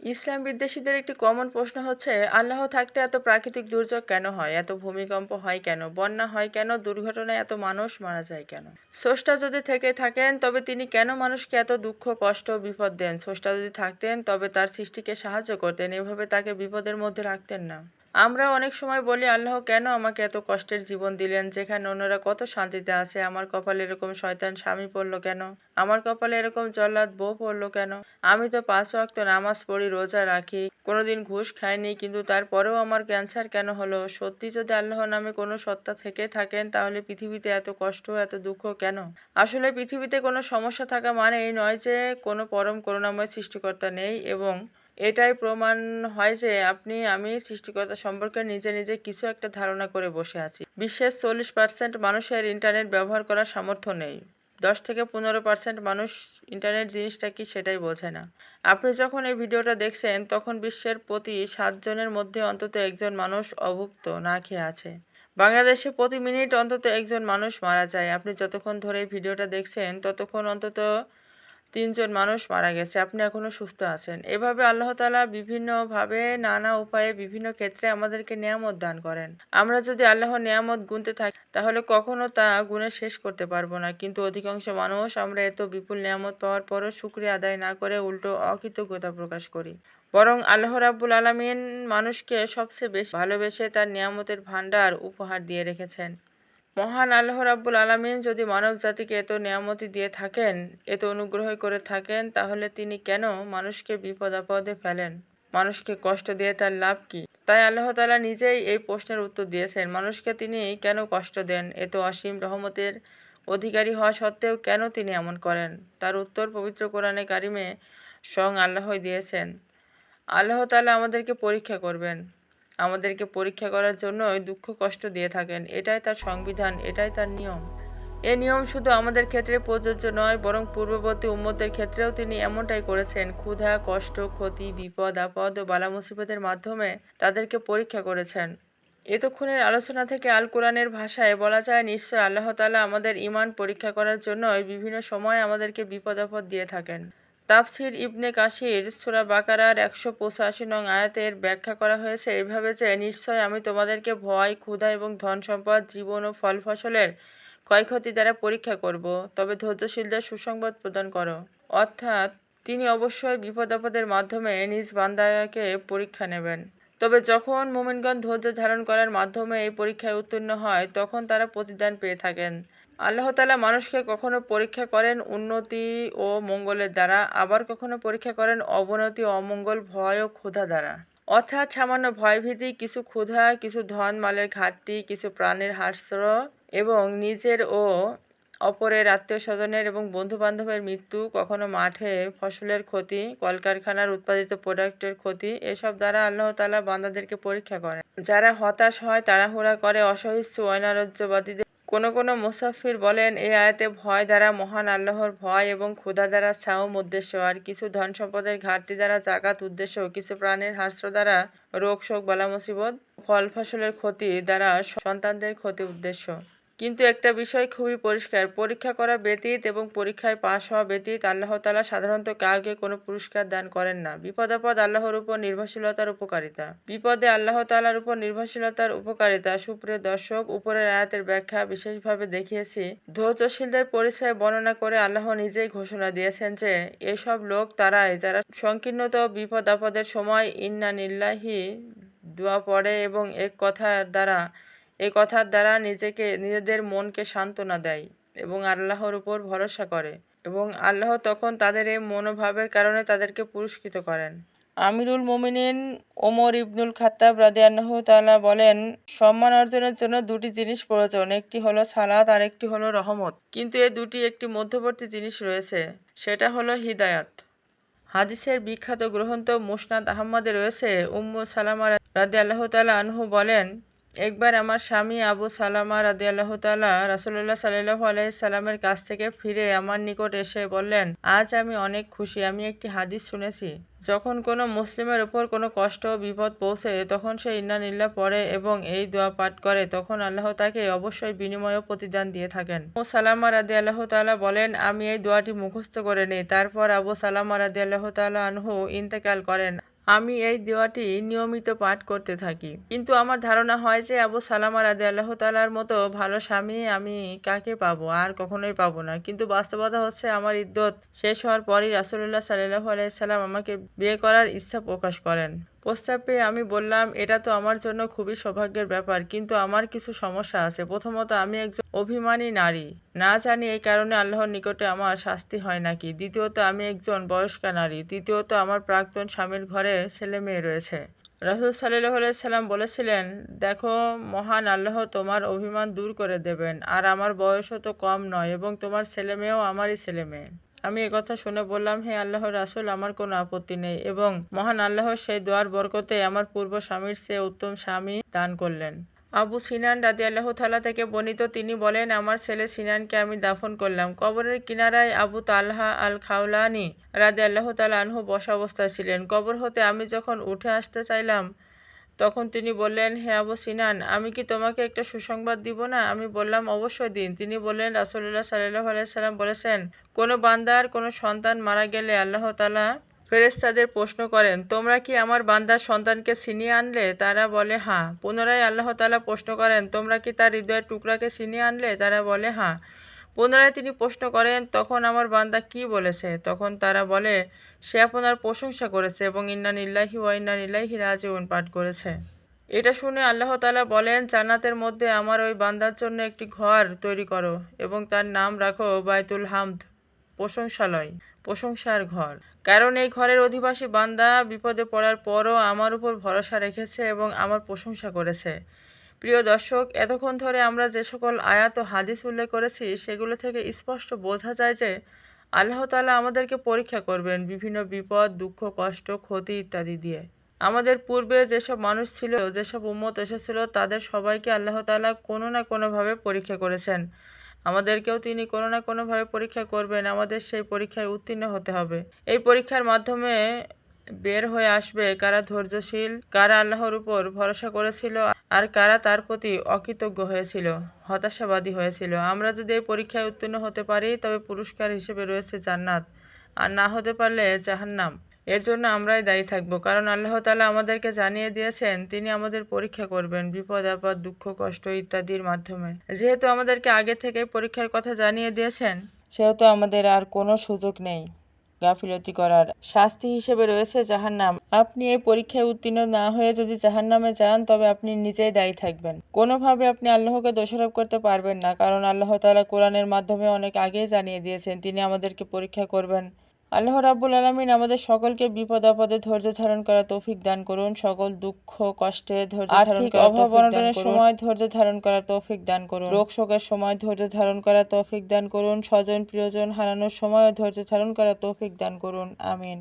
ইসলাম বিদ্বেষীদের একটি কমন প্রশ্ন হচ্ছে, আল্লাহ থাকতে এত প্রাকৃতিক দুর্যোগ কেন হয়? এত ভূমিকম্প হয় কেন? বন্যা হয় কেন? দুর্ঘটনায় এত মানুষ মারা যায় কেন? স্রষ্টা যদি থেকে থাকেন, তবে তিনি কেন মানুষকে এত দুঃখ, কষ্ট, বিপদ দেন? স্রষ্টা যদি থাকতেন, তবে তার সৃষ্টিকে সাহায্য করতেন। এভাবে তাকে বিপদের মধ্যে রাখতেন না। আমরা অনেক সময় বলি, আল্লাহ, কেন আমাকে এত কষ্টের জীবন দিলেন? যেখানে অন্যরা কত শান্তিতে আছে, আমার কপালে এরকম শয়তান স্বামী পড়ল কেন? আমার কপালে এরকম জল্লাদ বউ পড়ল কেন? আমি তো পাঁচ ওয়াক্ত নামাজ পড়ি, রোজা রাখি, কোনোদিন ঘুষ খাইনি, কিন্তু তারপরেও আমার ক্যান্সার কেন হলো? সত্যি যদি আল্লাহ নামে কোনো সত্তা থেকে থাকেন, তাহলে পৃথিবীতে এত কষ্ট, এত দুঃখ কেন? আসলে পৃথিবীতে কোনো সমস্যা থাকা মানে এই নয় যে কোনো পরম করুণাময় সৃষ্টিকর্তা নেই এবং এটাই প্রমাণ হয় যে আপনি, আমি সৃষ্টিকর্তা সম্পর্কে নিজে নিজে কিছু একটা ধারণা করে বসে আছি। বিশ্বের চল্লিশ পার্সেন্ট মানুষের ইন্টারনেট ব্যবহার করার সামর্থ্য নেই। দশ থেকে পনেরো পার্সেন্ট মানুষ ইন্টারনেট জিনিসটা কি সেটাই বোঝে না। আপনি যখন এই ভিডিওটা দেখছেন, তখন বিশ্বের প্রতি সাতজনের মধ্যে অন্তত একজন মানুষ অভুক্ত না খেয়ে আছে। বাংলাদেশে প্রতি মিনিট অন্তত একজন মানুষ মারা যায়। আপনি যতক্ষণ ধরে এই ভিডিওটা দেখছেন, ততক্ষণ অন্তত তিনজন মানুষ মারা গেছে, আপনি এখনও সুস্থ আছেন। এভাবে আল্লাহ তাআলা বিভিন্নভাবে নানা উপায়ে বিভিন্ন ক্ষেত্রে আমাদেরকে নিয়ামত দান করেন। আমরা যদি আল্লাহর নিয়ামত গুনতে থাকি, তাহলে কখনো তা গুণে শেষ করতে পারব না। কিন্তু অধিকাংশ মানুষ আমরা এত বিপুল নিয়ামত পাওয়ার পরও শুক্রিয়া আদায় না করে উল্টো অকৃতজ্ঞতা প্রকাশ করি। বরং আল্লাহ রাব্বুল আলামিন মানুষকে সবচেয়ে বেশি ভালোবেসে তার নিয়ামতের ভাণ্ডার উপহার দিয়ে রেখেছেন। মহান আল্লাহ রাব্বুল আলামিন যদি মানব জাতিকে এত নিয়ামতি দিয়ে থাকেন, এত অনুগ্রহ করে থাকেন, তাহলে তিনি কেন মানুষকে বিপদ আপদে ফেলেন? মানুষকে কষ্ট দিয়ে তার লাভ কি? তাই আল্লাহ তালা নিজেই এই প্রশ্নের উত্তর দিয়েছেন, মানুষকে তিনি কেন কষ্ট দেন? এত অসীম রহমতের অধিকারী হওয়া সত্ত্বেও কেন তিনি এমন করেন? তার উত্তর পবিত্র কোরআনে কারিমে স্বয়ং আল্লাহই দিয়েছেন। আল্লাহ তাআলা আমাদেরকে পরীক্ষা করবেন। আমাদেরকে পরীক্ষা করার জন্যই দুঃখ কষ্ট দিয়ে থাকেন। এটাই তার সংবিধান, এটাই তার নিয়ম। এ নিয়ম শুধু আমাদের ক্ষেত্রে প্রযোজ্য নয়, বরং পূর্ববর্তী উম্মতের ক্ষেত্রেও তিনি এমনটাই করেছেন। ক্ষুধা, কষ্ট, ক্ষতি, বিপদ, আপদ ও বালা মুসিবতের মাধ্যমে তাদেরকে পরীক্ষা করেছেন। এতক্ষণের আলোচনা থেকে আল কোরআনের ভাষায় বলা যায়, নিশ্চয় আল্লাহ তাআলা আমাদের ঈমান পরীক্ষা করার জন্যই বিভিন্ন সময় আমাদেরকে বিপদ আপদ দিয়ে থাকেন। তাফসির ইবনে কাসির সূরা বাকারার একশো পঁচাশি নং আয়াতের ব্যাখ্যা করা হয়েছে। এভাবে যে নিশ্চয় আমি তোমাদেরকে ভয়, ক্ষুধা এবং ধন সম্পদ জীবন ও ফল ফসলের ক্ষয়ক্ষতি দ্বারা পরীক্ষা করব। তবে ধৈর্যশীলদের সুসংবাদ প্রদান করো। অর্থাৎ, তিনি অবশ্যই বিপদ আপদের মাধ্যমে নিজ বান্দাকে পরীক্ষা নেবেন। তবে যখন মোমিনগণ ধৈর্য ধারণ করার মাধ্যমে এই পরীক্ষায় উত্তীর্ণ হয়, তখন তারা প্রতিদান পেয়ে থাকেন। আল্লাহ তাআলা মানুষকে কখনো পরীক্ষা করেন উন্নতি ও মঙ্গলের দ্বারা, আবার কখনো পরীক্ষা করেন অবনতি অমঙ্গল, ভয় ও ক্ষুধা দ্বারা। অর্থাৎ সামান্য ভয়ভীতি, কিছু ক্ষুধা, কিছু ধন, মালের ঘাটতি, কিছু প্রাণের হাস্য এবং নিজের ও অপরের আত্মীয় স্বজনের এবং বন্ধু বান্ধবের মৃত্যু, কখনো মাঠে ফসলের ক্ষতি, কলকারখানার উৎপাদিত প্রোডাক্টের ক্ষতি, এসব দ্বারা আল্লাহ তাআলা বান্দাদেরকে পরীক্ষা করেন। যারা হতাশ হয়, তাড়াহুড়া করে, অসহিষ্ণু অনারজ্যবাদীদের কোনো কোন মুসাফির বলেন এই আয়াতে ভয় দ্বারা মহান আল্লাহর ভয় এবং ক্ষুধা দ্বারা ছাউম উদ্দেশ্য, আর কিছু ধন সম্পদের ঘাটতি দ্বারা জাকাত উদ্দেশ্য, কিছু প্রাণের হাস্য দ্বারা রোগ, শোক, বালা, মুসিবত, ফল ফসলের ক্ষতি দ্বারা সন্তানদের ক্ষতি উদ্দেশ্য। কিন্তু একটা বিষয় খুবই পরিষ্কার। পরীক্ষা করা ব্যতীত এবং পরীক্ষায় পাশ হওয়া ব্যতীত আল্লাহ তাআলা সাধারণত কাউকে কোনো পুরস্কার দান করেন না। বিপদাপদ আল্লাহর উপর নির্ভরশীলতার উপকারিতা। বিপদে আল্লাহ তাআলার উপর নির্ভরশীলতার উপকারিতা সুপ্রিয় দর্শক, উপরের আয়াতের ব্যাখ্যা বিশেষভাবে দেখিয়েছি। ধৈর্যশীলদের পরিচয় বর্ণনা করে আল্লাহ নিজেই ঘোষণা দিয়েছেন যে, এসব লোক তারাই, যারা সংকীর্ণত বিপদ আপদের সময়, ইন্না নিল্লাহি দোয়া পড়ে এবং এক কথা দ্বারা এই কথার দ্বারা নিজেকে, নিজেদের মনকে সান্ত্বনা দেয় এবং আল্লাহর উপর ভরসা করে এবং আল্লাহ তখন তাদের এই মনোভাবের কারণে তাদেরকে পুরস্কৃত করেন। আমিরুল মোমিনিন ওমর ইবনুল খাত্তাব রাদিয়াল্লাহু তাআলা বলেন, সম্মান অর্জনের জন্য দুটি জিনিস প্রয়োজন, একটি হলো সালাত আর একটি হলো রহমত। কিন্তু এ দুটি একটি মধ্যবর্তী জিনিস রয়েছে, সেটা হলো হিদায়াত। হাদিসের বিখ্যাত গ্রন্থ মুসনাদ আহমদে রয়েছে, উম্মু সালামা রাদিয়াল্লাহু তাআলা আনহু বলেন একবার আমার স্বামী আবু সালামা রাদিয়াল্লাহু তাআলা রাসূলুল্লাহ সাল্লাল্লাহু আলাইহি সাল্লামের কাছ থেকে ফিরে আমার নিকট এসে বললেন, আজ আমি অনেক খুশি, আমি একটি হাদিস শুনেছি। যখন কোনো মুসলিমের উপর কোনো কষ্ট ও বিপদ পৌঁছে, তখন সে ইন্না নিল্লাহ পড়ে এবং এই দোয়া পাঠ করে, তখন আল্লাহ তাকে অবশ্যই বিনিময় প্রতিদান দিয়ে থাকেন। আবু সালামা রাদি আল্লাহ তাআলা বলেন, আমি এই দোয়াটি মুখস্থ করে নিই। তারপর আবু সালামা রাদি আল্লাহ তাআলা আনহু ইন্তেকাল করেন। আমি এই দোয়াটি নিয়মিত পাঠ করতে থাকি। কিন্তু আমার ধারণা হয় যে আবু সালামা রাদি আল্লাহ তালার মতো ভালো স্বামী আমি কাকে পাবো? আর কখনোই পাবো না। কিন্তু বাস্তবতা হচ্ছে আমার ইদ্যত শেষ হওয়ার পরই রাসুল্লাহ সাল্লাহ আলাইসাল্লাম আমাকে বিয়ে করার ইচ্ছা প্রকাশ করেন। প্রস্তাব পেয়ে আমি বললাম, এটা তো আমার জন্য খুবই সৌভাগ্যের ব্যাপার, কিন্তু আমার কিছু সমস্যা আছে। প্রথমত, আমি একজন অভিমানী নারী। না জানি এই কারণে আল্লাহর নিকটে আমার শাস্তি হয় নাকি। দ্বিতীয়ত, আমি একজন বয়স্কা নারী। তৃতীয়ত, আমার প্রাক্তন স্বামীর ঘরে ছেলে মেয়ে রয়েছে। রাসুল সাল্লাহ সাল্লাম বলেছিলেন, দেখো, মহান আল্লাহ তোমার অভিমান দূর করে দেবেন, আর আমার বয়সও তো কম নয়, এবং তোমার ছেলে মেয়েও আমারই ছেলে মেয়ে। আমি একথা শুনে বললাম, হে আল্লাহর রাসুল, আমার কোনো আপত্তি নেই। এবং মহান আল্লাহর সেই দোয়ার বরকতে আমার পূর্ব স্বামীর চেয়ে উত্তম স্বামী দান করলেন। আবু সিনান রাদি আল্লাহ তালা থেকে বর্ণিত, তিনি বলেন, আমার ছেলে সিনানকে আমি দাফন করলাম। কবরের কিনারায় আবু তালহা আল খাওলানি রাদি আল্লাহ তালা আনহু বসা অবস্থায় ছিলেন। কবর হতে আমি যখন উঠে আসতে চাইলাম তখন তিনি বললেন, হে আবু সিনান, আমি কি তোমাকে একটা সুসংবাদ দিব না? আমি বললাম, অবশ্যই দিন। তিনি বললেন রাসুল্লাহ সাল্লাহ আলাইসাল্লাম বলেছেন, কোনো বান্দার কোনো সন্তান মারা গেলে আল্লাহ তালা ফেরেস্তাদের প্রশ্ন করেন, তোমরা কি আমার বান্দার সন্তানকে ছিনিয়ে আনলে? তারা বলে হ্যাঁ। পুনরায় আল্লাহ তালা প্রশ্ন করেন, তোমরা কি তার হৃদয়ের টুকরাকে ছিনিয়ে আনলে? তারা বলে হ্যাঁ। পুনরায় তিনি প্রশ্ন করেন, তখন আমার বান্দা কি বলেছে? তখন তারা বলে, সে আপনার প্রশংসা করেছে এবং ইন্না নিল্লাহি ওয়া ইন্না নিল্লাহি রাজিউন পাঠ করেছে। এটা শুনে আল্লাহ তালা বলেন, জান্নাতের মধ্যে আমার ওই বান্দার জন্য একটি ঘর তৈরি করো এবং তার নাম রাখো বায়তুল হামদ, প্রশংসালয়, প্রশংসার ঘর। কারণ এই ঘরের অধিবাসী বান্দা বিপদে পড়ার পরও আমার উপর ভরসা রেখেছে এবং আমার প্রশংসা করেছে। প্রিয় দর্শক, এতক্ষণ ধরে আমরা যে সকল আয়াত ও হাদিস উল্লেখ করেছি, সেগুলো থেকে স্পষ্ট বোঝা যায় যে আল্লাহ তালা আমাদেরকে পরীক্ষা করবেন বিভিন্ন বিপদ, দুঃখ, কষ্ট, ক্ষতি ইত্যাদি দিয়ে। আমাদের পূর্বে যেসব মানুষ ছিল, যেসব উম্মত এসেছিল, তাদের সবাইকে আল্লাহ তালা কোনো না কোনোভাবে পরীক্ষা করেছেন। আমাদেরকেও তিনি কোনো না কোনোভাবে পরীক্ষা করবেন, আমাদের সেই পরীক্ষায় উত্তীর্ণ হতে হবে। এই পরীক্ষার মাধ্যমে বের হয়ে আসবে, কারা ধৈর্যশীল, কারা আল্লাহর উপর ভরসা করেছিল আর কারা তার প্রতি অকৃতজ্ঞ হয়েছিল, হতাশাবাদী হয়েছিল। আমরা যদি এই পরীক্ষায় উত্তীর্ণ হতে পারি, তবে পুরস্কার হিসেবে রয়েছে জান্নাত, আর না হতে পারলে জাহান্নাম। এর জন্য আমরাই দায়ী থাকব, কারণ আল্লাহ তালা আমাদেরকে জানিয়ে দিয়েছেন, তিনি আমাদের পরীক্ষা করবেন, বিপদ, আপদ, দুঃখ, কষ্ট ইত্যাদির মাধ্যমে। যেহেতু আমাদেরকে আগে থেকে পরীক্ষার কথা জানিয়ে দিয়েছেন, সেহেতু আমাদের আর কোনো সুযোগ নেই। গাফিলতি করার শাস্তি হিসেবে রয়েছে জাহান্নাম। আপনি এই পরীক্ষায় উত্তীর্ণ না হয়ে যদি জাহান্নামে যান, তবে আপনি নিজেই দায়ী থাকবেন। কোনোভাবে আপনি আল্লাহকে দোষারোপ করতে পারবেন না, কারণ আল্লাহ তালা কোরআনের মাধ্যমে অনেক আগেই জানিয়ে দিয়েছেন, তিনি আমাদেরকে পরীক্ষা করবেন। আল্লাহ রাব্বুল আলমিন আমাদের সকলকে বিপদ আপদে ধৈর্য ধারণ করা তৌফিক দান করুন সকল দুঃখ কষ্টে ধৈর্য অভাব অনটনের সময় ধৈর্য ধারণ করা তৌফিক দান করুন। রোগ শোকের সময় ধৈর্য ধারণ করা তৌফিক দান করুন। স্বজন প্রিয়জন হারানোর সময় ধৈর্য ধারণ করা তৌফিক দান করুন। আমিন।